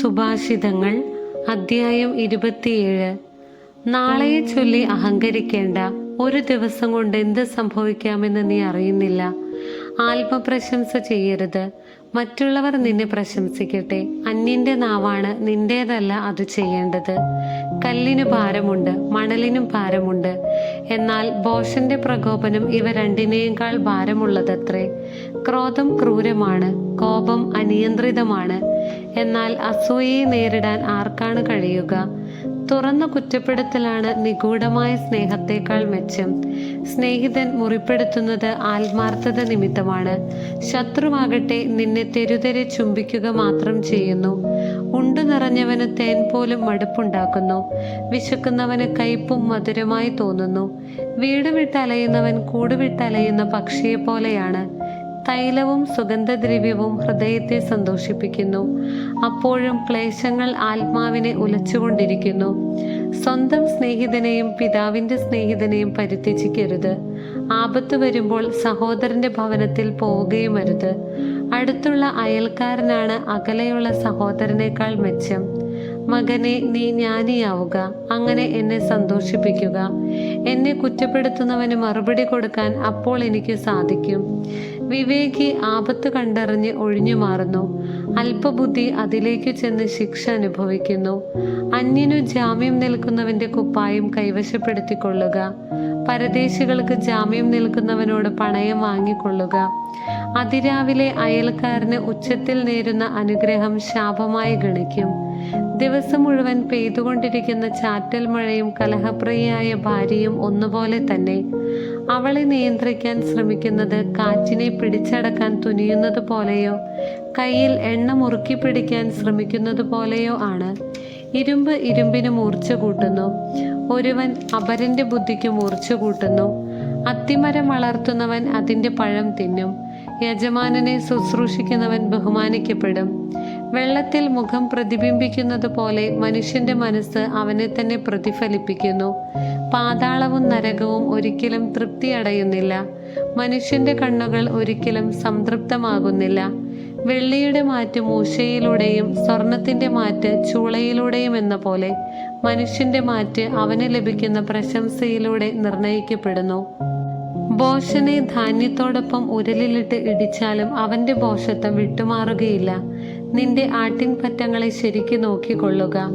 സുഭാഷിതങ്ങൾ അദ്ധ്യായം ഇരുപത്തിയേഴ്. നാളെയെ ചൊല്ലി അഹങ്കരിക്കേണ്ട ഒരു ദിവസം കൊണ്ട് എന്ത് സംഭവിക്കാമെന്ന് നീ അറിയുന്നില്ല. ആത്മപ്രശംസ ചെയ്യരുത്. മറ്റുള്ളവർ നിന്നെ പ്രശംസിക്കട്ടെ. അന്യന്റെ നാവാണ് നിന്റേതല്ല അത് ചെയ്യേണ്ടത്. കല്ലിന് ഭാരമുണ്ട് മണലിനും ഭാരമുണ്ട്. എന്നാൽ ബോഷന്റെ പ്രകോപനം ഇവ രണ്ടിനേക്കാൾ ഭാരമുള്ളതത്രേ. ക്രോധം ക്രൂരമാണ് കോപം അനിയന്ത്രിതമാണ്. എന്നാൽ അസൂയയെ നേരിടാൻ ആർക്കാണ് കഴിയുക? തുറന്ന കുറ്റപ്പെടുത്തലാണ് നിഗൂഢമായ സ്നേഹത്തേക്കാൾ മെച്ചം. സ്നേഹിതൻ മുറിപ്പെടുത്തുന്നത് ആത്മാർത്ഥത നിമിത്തമാണ്. ശത്രുവാകട്ടെ നിന്നെ തെരുതെരെ ചുംബിക്കുക മാത്രം ചെയ്യുന്നു. ഉണ്ടു നിറഞ്ഞവന് തേൻ പോലും മടുപ്പുണ്ടാക്കുന്നു. വിശക്കുന്നവന് കയ്പും മധുരമായി തോന്നുന്നു. വീട് വിട്ടലയുന്നവൻ കൂടുവിട്ടലയുന്ന പക്ഷിയെ പോലെയാണ് തൈലവും സുഗന്ധദ്രവ്യവും ഹൃദയത്തെ സന്തോഷിപ്പിക്കുന്നു. അപ്പോഴും ക്ലേശങ്ങൾ ആത്മാവിനെ ഉലച്ചുകൊണ്ടിരിക്കുന്നു. സ്വന്തം സ്നേഹിതനെയും പിതാവിന്റെ സ്നേഹിതനെയും പരിത്യജിക്കരുത്. ആപത്ത് വരുമ്പോൾ സഹോദരന്റെ ഭവനത്തിൽ പോവുകയും അരുത്. അടുത്തുള്ള അയൽക്കാരനാണ് അകലെയുള്ള സഹോദരനേക്കാൾ മെച്ചം. മകനെ നീ ജ്ഞാനിയാവുക. അങ്ങനെ എന്നെ സന്തോഷിപ്പിക്കുക. എന്നെ കുറ്റപ്പെടുത്തുന്നവന് മറുപടി കൊടുക്കാൻ അപ്പോൾ എനിക്ക് സാധിക്കും. വിവേകി ആപത്ത് കണ്ടറിഞ്ഞ് ഒഴിഞ്ഞു മാറുന്നു. അല്പബുദ്ധി അതിലേക്ക് ചെന്ന് ശിക്ഷ അനുഭവിക്കുന്നു. അന്യനു ജാമ്യം നിൽക്കുന്നവന്റെ കുപ്പായം കൈവശപ്പെടുത്തിക്കൊള്ളുക. പരദേശികൾക്ക് ജാമ്യം നിൽക്കുന്നവനോട് പണയം വാങ്ങിക്കൊള്ളുക. അതിരാവിലെ അയൽക്കാരന് ഉച്ചത്തിൽ നേരുന്ന അനുഗ്രഹം ശാപമായി ഗണിക്കും. ദിവസം മുഴുവൻ പെയ്തുകൊണ്ടിരിക്കുന്ന ചാറ്റൽ മഴയും കലഹപ്രിയയായ ഭാര്യയും ഒന്നുപോലെ തന്നെ. അവളെ നിയന്ത്രിക്കാൻ ശ്രമിക്കുന്നത് കാറ്റിനെ പിടിച്ചടക്കാൻ തുനിയുന്നത് പോലെയോ കയ്യിൽ എണ്ണ മുറുക്കി പിടിക്കാൻ ശ്രമിക്കുന്നത് പോലെയോ ആണ്. ഇരുമ്പ് ഇരുമ്പിന് മൂർച്ച കൂട്ടുന്നു. ഒരുവൻ അപരന്റെ ബുദ്ധിക്ക് മൂർച്ച കൂട്ടുന്നു. അത്തിമരം വളർത്തുന്നവൻ അതിന്റെ പഴം തിന്നും. യജമാനനെ ശുശ്രൂഷിക്കുന്നവൻ ബഹുമാനിക്കപ്പെടും. വെള്ളത്തിൽ മുഖം പ്രതിബിംബിക്കുന്നത് പോലെ മനുഷ്യന്റെ മനസ്സ് അവനെ തന്നെ പ്രതിഫലിപ്പിക്കുന്നു. പാതാളവും നരകവും ഒരിക്കലും തൃപ്തി അടയുന്നില്ല മനുഷ്യന്റെ കണ്ണുകൾ ഒരിക്കലും സംതൃപ്തമാകുന്നില്ല. വെള്ളിയുടെ മാറ്റ് മൂശയിലൂടെയും സ്വർണത്തിന്റെ മാറ്റ് ചൂളയിലൂടെയും എന്ന പോലെ മനുഷ്യന്റെ മാറ്റ് അവന് ലഭിക്കുന്ന പ്രശംസയിലൂടെ നിർണയിക്കപ്പെടുന്നു. ബോഷനെ ധാന്യത്തോടൊപ്പം ഉരലിലിട്ട് ഇടിച്ചാലും അവന്റെ ബോഷത്വം വിട്ടുമാറുകയില്ല. നിന്റെ ആട്ടിൻപറ്റങ്ങളെ ശരിക്കു നോക്കിക്കൊള്ളുക.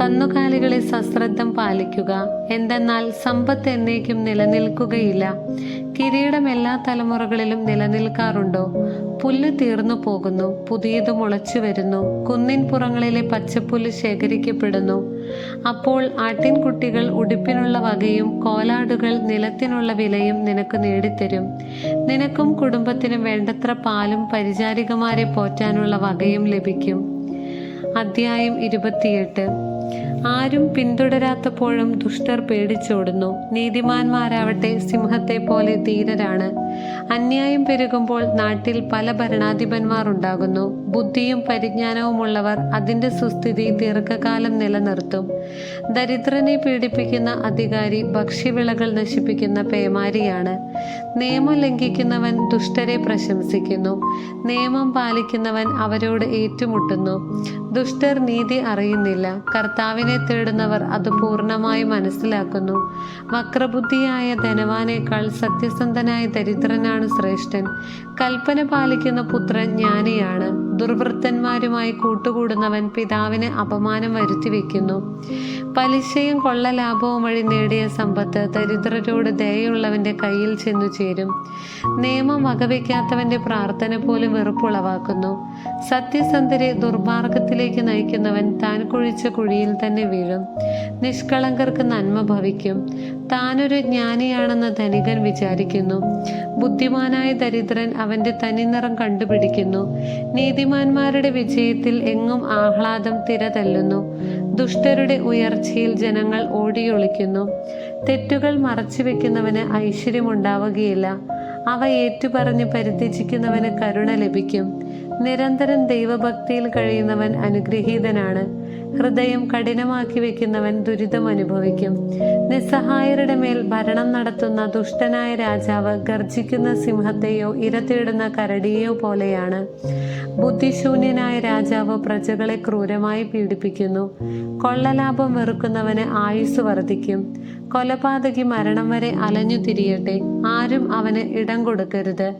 കന്നുകാലികളെ സശ്രദ്ധം പാലിക്കുക. എന്തെന്നാൽ സമ്പത്ത് എന്നേക്കും നിലനിൽക്കുകയില്ല. കിരീടം എല്ലാ തലമുറകളിലും നിലനിൽക്കാറുണ്ടോ? പുല്ല് തീർന്നു പോകുന്നു പുതിയത് മുളച്ചു വരുന്നു കുന്നിൻ പുറങ്ങളിലെ പച്ചപ്പുല്ല് ശേഖരിക്കപ്പെടുന്നു. അപ്പോൾ ആട്ടിൻകുട്ടികൾ ഉടുപ്പിനുള്ള വകയും കോലാടുകൾ നിലത്തിനുള്ള വിലയും നിനക്ക് നേടിത്തരും. നിനക്കും കുടുംബത്തിനും വേണ്ടത്ര പാലും പരിചാരികമാരെ പോറ്റാനുള്ള വകയും ലഭിക്കും. അധ്യായം ഇരുപത്തിയെട്ട്. ആരും പിന്തുടരാത്തപ്പോഴും ദുഷ്ടർ പേടിച്ചോടുന്നു. നീതിമാന്മാരാവട്ടെ സിംഹത്തെ പോലെ ധീരരാണ്. അന്യായം പെരുകുമ്പോൾ നാട്ടിൽ പല ഭരണാധിപന്മാർ ഉണ്ടാകുന്നു. ബുദ്ധിയും പരിജ്ഞാനവുമുള്ളവർ അതിന്റെ സുസ്ഥിതി ദീർഘകാലം നിലനിർത്തും. ദരിദ്രനെ പീഡിപ്പിക്കുന്ന അധികാരി ഭക്ഷ്യവിളകൾ നശിപ്പിക്കുന്ന പേമാരിയാണ്. നിയമം ലംഘിക്കുന്നവൻ ദുഷ്ടരെ പ്രശംസിക്കുന്നു. നിയമം പാലിക്കുന്നവൻ അവരോട് ഏറ്റുമുട്ടുന്നു. ദുഷ്ടർ നീതി അറിയുന്നില്ല. കർത്താവിനെ തേടുന്നവർ അത് പൂർണമായി മനസ്സിലാക്കുന്നു. വക്രബുദ്ധിയായ ധനവാനേക്കാൾ സത്യസന്ധനായ ദരിദ്രനാണ് ശ്രേഷ്ഠൻ. കൽപ്പന പാലിക്കുന്ന പുത്രൻ ജ്ഞാനിയാണ്. ദുർവൃത്തന്മാരുമായി കൂട്ടുകൂടുന്നവൻ പിതാവിന് അപമാനം വരുത്തി വയ്ക്കുന്നു പലിശയും കൊള്ളലാഭവും വഴി നേടിയ സമ്പത്ത് ദരിദ്രരോട് ദയുള്ളവന്റെ കയ്യിൽ ചെന്നു ചേരും. നിയമം വകവയ്ക്കാത്തവന്റെ പ്രാർത്ഥന പോലും വെറുപ്പുളവാക്കുന്നു. സത്യസന്ധരെ ദുർമാർഗത്തിലേക്ക് നയിക്കുന്നവൻ താൻ കുഴിച്ച കുഴിയിൽ തന്നെ വീഴും. നിഷ്കളങ്കർക്ക് നന്മ ഭവിക്കും. താനൊരു ജ്ഞാനിയാണെന്ന് ധനികൻ വിചാരിക്കുന്നു. ബുദ്ധിമാനായ ദരിദ്രൻ അവന്റെ തനിനിറം കണ്ടുപിടിക്കുന്നു. നീതിമാന്മാരുടെ വിജയത്തിൽ എങ്ങും ആഹ്ലാദം തിരതല്ലുന്നു. ദുഷ്ടരുടെ ഉയർച്ചയിൽ ജനങ്ങൾ ഓടിയൊളിക്കുന്നു. തെറ്റുകൾ മറച്ചു വെക്കുന്നവന് ഐശ്വര്യമുണ്ടാവുകയില്ല. അവ ഏറ്റുപറഞ്ഞ് പരിത്യജിക്കുന്നവന് കരുണ ലഭിക്കും. നിരന്തരം ദൈവഭക്തിയിൽ കഴിയുന്നവൻ അനുഗ്രഹീതനാണ്. ഹൃദയം കഠിനമാക്കി വെക്കുന്നവൻ ദുരിതം അനുഭവിക്കും. നിസ്സഹായരുടെ മേൽ ഭരണം നടത്തുന്ന ദുഷ്ടനായ രാജാവ് ഗർജിക്കുന്ന സിംഹത്തെയോ ഇര തേടുന്ന കരടിയെയോ പോലെയാണ്. ബുദ്ധിശൂന്യനായ രാജാവ് പ്രജകളെ ക്രൂരമായി പീഡിപ്പിക്കുന്നു. കൊള്ളലാഭം വെറുക്കുന്നവന് ആയുസ് വർദ്ധിക്കും. കൊലപാതകി മരണം വരെ അലഞ്ഞു തിരിയട്ടെ. ആരും അവന് ഇടം കൊടുക്കരുത്.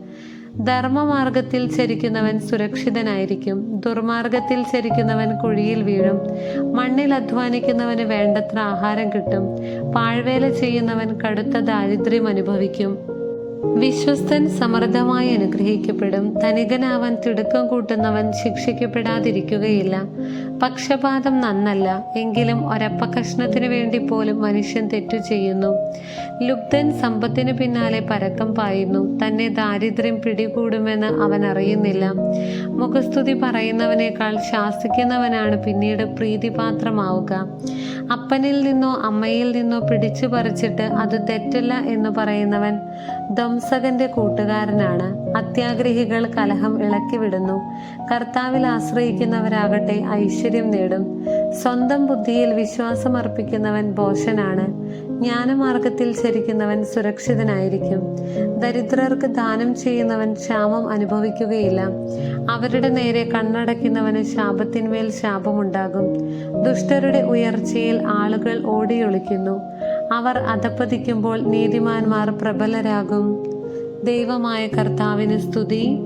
ധർമ്മമാർഗത്തിൽ ചരിക്കുന്നവൻ സുരക്ഷിതനായിരിക്കും. ദുർമാർഗത്തിൽ ചരിക്കുന്നവൻ കുഴിയിൽ വീഴും. മണ്ണിൽ അധ്വാനിക്കുന്നവന് വേണ്ടത്ര ആഹാരം കിട്ടും. പാഴ്വേല ചെയ്യുന്നവൻ കടുത്ത ദാരിദ്ര്യം അനുഭവിക്കും. വിശ്വസ്തൻ സമൃദ്ധമായി അനുഗ്രഹിക്കപ്പെടും. ധനികനാവാൻ തിടുക്കം കൂട്ടുന്നവൻ ശിക്ഷിക്കപ്പെടാതിരിക്കുകയില്ല. പക്ഷപാതം നന്നല്ല. എങ്കിലും ഒരപ്പ വേണ്ടി പോലും മനുഷ്യൻ തെറ്റു ചെയ്യുന്നു. ലുബ്ധൻ സമ്പത്തിനു പിന്നാലെ പരക്കം പായുന്നു. തന്നെ ദാരിദ്ര്യം പിടികൂടുമെന്ന് അവൻ അറിയുന്നില്ല. മുഖസ്തുതി പറയുന്നവനേക്കാൾ ശാസിക്കുന്നവനാണ് പിന്നീട് പ്രീതിപാത്രമാവുക. അപ്പനിൽ നിന്നോ അമ്മയിൽ നിന്നോ പിടിച്ചു പറിച്ചിട്ട് അത് തെറ്റല്ല എന്ന് പറയുന്നവൻ ധംസകന്റെ കൂട്ടുകാരനാണ്. അത്യാഗ്രഹികൾ കലഹം ഇളക്കി വിടുന്നു. കർത്താവിൽ ആശ്രയിക്കുന്നവരാകട്ടെ ഐശ്വര്യം നേടും. സ്വന്തം ബുദ്ധിയിൽ വിശ്വാസം അർപ്പിക്കുന്നവൻ ഭോഷനാണ്. ജ്ഞാനമാർഗത്തിൽ ചരിക്കുന്നവൻ സുരക്ഷിതനായിരിക്കും. ദരിദ്രർക്ക് ദാനം ചെയ്യുന്നവൻ ക്ഷാമം അനുഭവിക്കുകയില്ല. അവരുടെ നേരെ കണ്ണടയ്ക്കുന്നവന് ശാപത്തിന്മേൽ ശാപമുണ്ടാകും. ദുഷ്ടരുടെ ഉയർച്ചയിൽ ആളുകൾ ഓടിയൊളിക്കുന്നു. അവർ അധപ്പതിക്കുമ്പോൾ നീതിമാന്മാർ പ്രബലരാകും. ദൈവമായ കർത്താവിന് സ്തുതി.